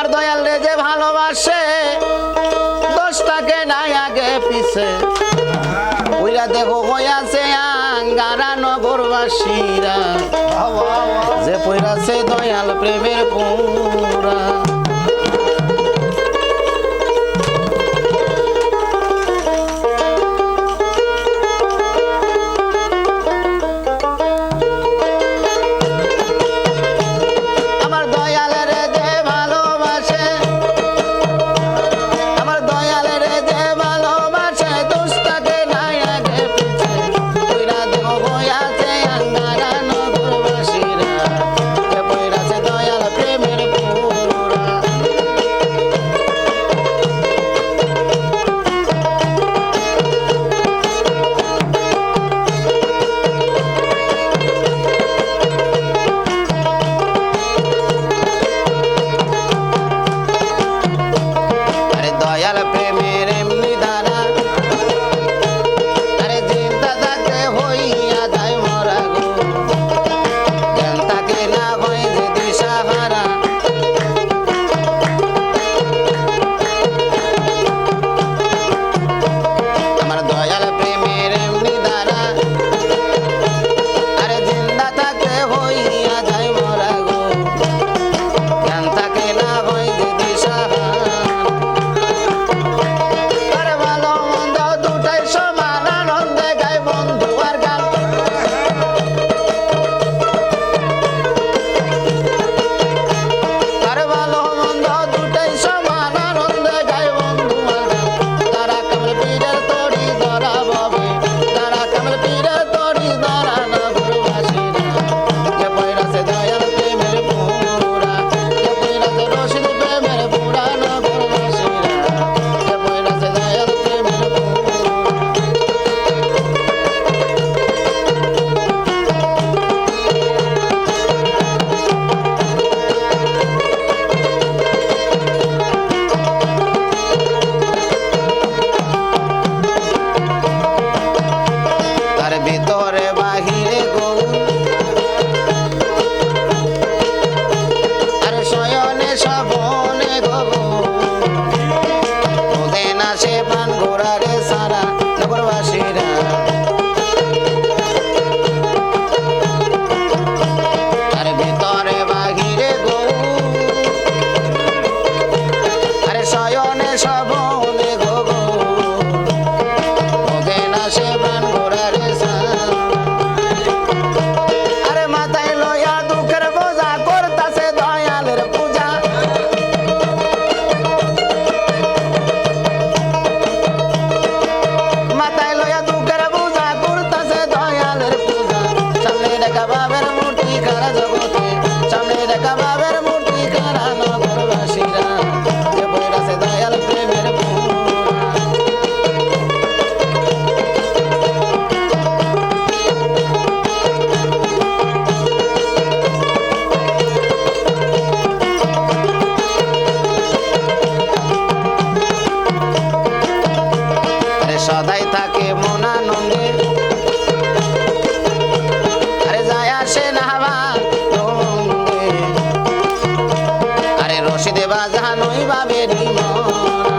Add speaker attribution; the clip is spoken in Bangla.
Speaker 1: আমার দয়াল রে যে ভালোবাসে, দোষটাকে নাই আগে পিছে। ওইরা দেখো হইয়াছে আঙ্গারা নগরবাসীরা। যে পইরাছে দয়াল প্রেমের পুরা। আকাশে প্রাণ ঘোরারে সদাই থাকে মন আনন্দে। আরে যায় আসে না আরে রশিদে বা জাহানোই বাবে নিমন